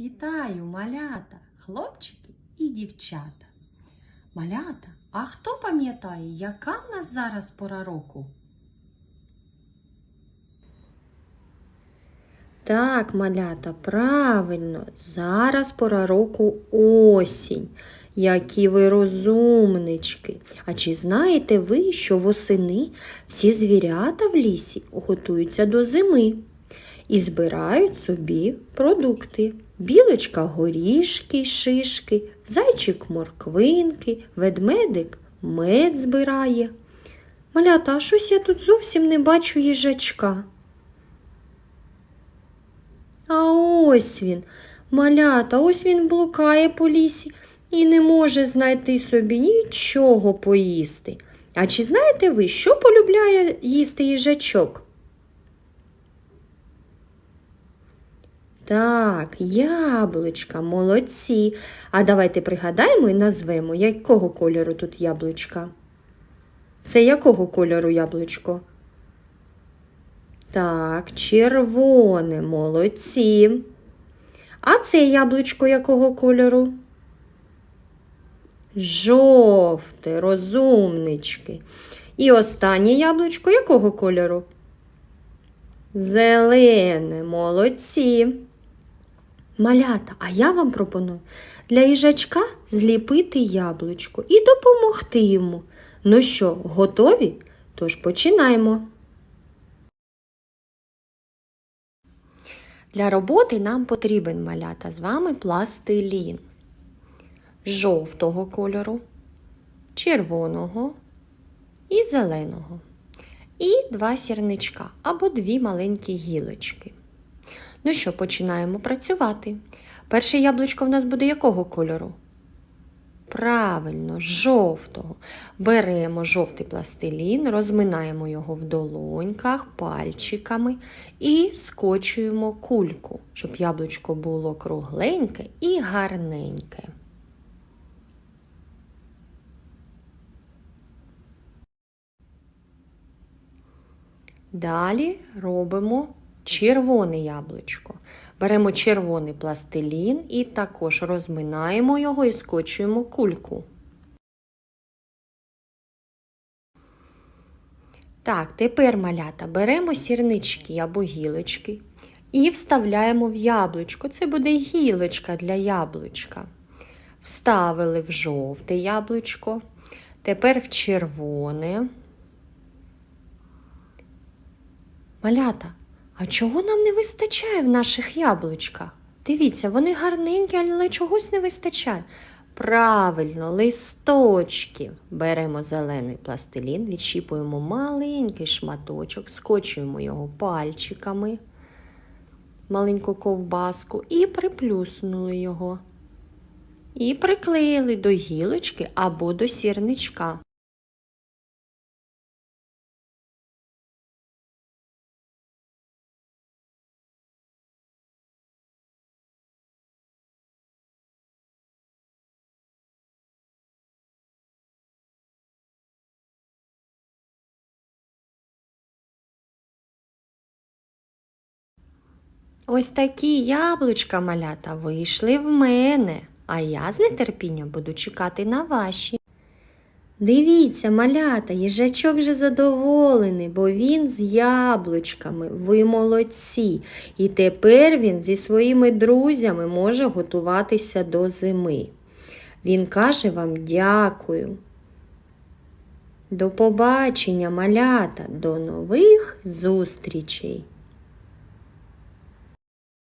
Вітаю, малята, хлопчики і дівчата. Малята, а хто пам'ятає, яка в нас зараз пора року? Так, малята, правильно, зараз пора року осінь. Які ви розумнички. А чи знаєте ви, що восени всі звірята в лісі готуються до зими і збирають собі продукти? Білочка горішки, шишки, зайчик морквинки, ведмедик мед збирає. Малята, а щось я тут зовсім не бачу їжачка. А ось він, малята, ось він блукає по лісі і не може знайти собі нічого поїсти. А чи знаєте ви, що полюбляє їсти їжачок? Так, яблучка, молодці. А давайте пригадаємо і назвемо, якого кольору тут яблучка. Це якого кольору яблучко? Так, червоне, молодці. А це яблучко якого кольору? Жовте, розумнички. І останнє яблучко якого кольору? Зелене, молодці. Малята, а я вам пропоную для їжачка зліпити яблучко і допомогти йому. Ну що, готові? Тож починаємо. Для роботи нам потрібен малята з вами пластилін жовтого кольору, червоного і зеленого. І два сірничка або дві маленькі гілочки. Ну що, починаємо працювати. Перше яблучко в нас буде якого кольору? Правильно, жовтого. Беремо жовтий пластилін, розминаємо його в долоньках, пальчиками і скочуємо кульку, щоб яблучко було кругленьке і гарненьке. Далі робимо червоне яблучко. Беремо червоний пластилін і також розминаємо його і скочуємо кульку. Так, тепер малята беремо сірнички або гілочки і вставляємо в яблучко. Це буде гілочка для яблучка. Вставили в жовте яблучко, тепер в червоне. Малята, а чого нам не вистачає в наших яблучках? Дивіться, вони гарненькі, але чогось не вистачає. Правильно, листочків. Беремо зелений пластилін, відщіпуємо маленький шматочок, скочуємо його пальчиками, маленьку ковбаску і приплюснули його. І приклеїли до гілочки або до сірничка. Ось такі яблучка малята вийшли в мене, а я з нетерпінням буду чекати на ваші. Дивіться, малята, їжачок же задоволений, бо він з яблучками, ви молодці. І тепер він зі своїми друзями може готуватися до зими. Він каже вам дякую. До побачення, малята, до нових зустрічей!